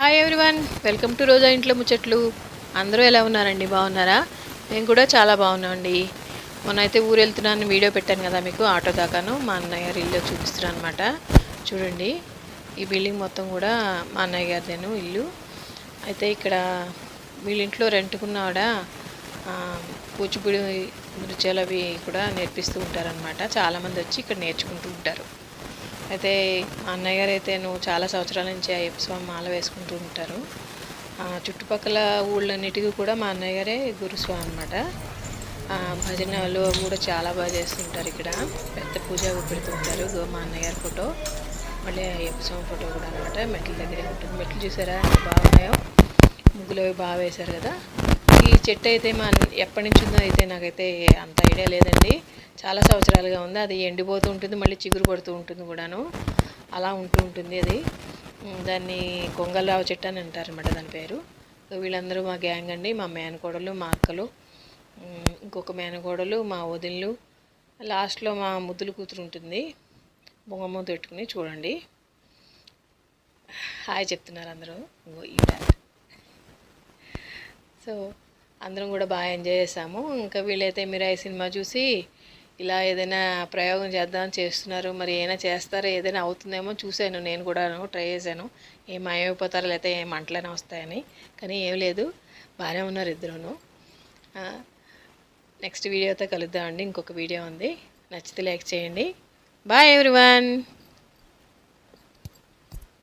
Hi everyone welcome to Roja ఇంట్లో ముచ్చట్లు అందరూ ఎలా ఉన్నారండి బాగున్నారా మేము కూడా చాలా బాగున్నామండి మొన్న అయితే ఊరు వెళ్తున్నాను వీడియో పెట్టాను కదా మీకు ఆటో దాకాను. మా అన్నయ్య గారి ఇల్లు చూపిస్తున్నాను అనమాట చూడండి. ఈ బిల్డింగ్ మొత్తం కూడా మా అన్నయ్య గారిదేను ఇల్లు. అయితే ఇక్కడ వీళ్ళింట్లో రెంట్కున్న ఆవిడ కూచిపూడి నృత్యాలు అవి కూడా నేర్పిస్తూ ఉంటారనమాట చాలామంది వచ్చి ఇక్కడ నేర్చుకుంటూ ఉంటారు. అయితే అన్నయ్య గారు అయితే నువ్వు చాలా సంవత్సరాల నుంచి అయ్యప్ప స్వామి మాల వేసుకుంటూ ఉంటారు. చుట్టుపక్కల ఊళ్ళన్నిటికీ కూడా మా అన్నయ్య గారే గురుస్వామి అనమాట భజనలు కూడా చాలా బాగా చేస్తుంటారు ఇక్కడ. పెద్ద పూజ పెడుతుంటారు మా అన్నయ్య గారి ఫోటో. మళ్ళీ అయ్యప్ప స్వామి ఫోటో కూడా అనమాట మెట్ల దగ్గరే ఉంటుంది. మెట్లు చూసారా? బాగున్నాయో? ముగ్గులు అవి బాగా వేశారు కదా? ఈ చెట్టు అయితే మా ఎప్పటి నుంచి ఉందో అయితే నాకైతే అంత ఐడియా లేదండి. చాలా సంవత్సరాలుగా ఉంది. అది ఎండిపోతూ ఉంటుంది మళ్ళీ చిగురు పడుతూ ఉంటుంది కూడాను. అలా ఉంటూ ఉంటుంది అది. దాన్ని కొంగలరావు చెట్టు అని అంటారు అనమాట దాని పేరు. సో వీళ్ళందరూ మా గ్యాంగ్ అండి. మా మేనకోడలు మా అక్కలు ఇంకొక మేనకోడలు మా వదినలు. లాస్ట్లో మా ముద్దులు కూతురు ఉంటుంది. బొంగమ్మ పెట్టుకుని చూడండి. హాయ్ చెప్తున్నారు అందరూ. ఇంగో సో అందరం కూడా బాగా ఎంజాయ్ చేసాము. ఇంకా వీళ్ళైతే మీరు సినిమా చూసి ఇలా ఏదైనా ప్రయోగం చేద్దామని చేస్తున్నారు మరి ఏమైనా చేస్తారో ఏదైనా అవుతుందేమో చూశాను నేను కూడా ట్రై చేశాను. ఏం మాయమైపోతారో లేకపోతే ఏం మంటలైనా వస్తాయని. కానీ ఏం లేదు బాగానే ఉన్నారు ఇద్దరును. నెక్స్ట్ వీడియోతో కలుద్దామండి. ఇంకొక వీడియో ఉంది. నచ్చితే లైక్ చేయండి. Bye everyone.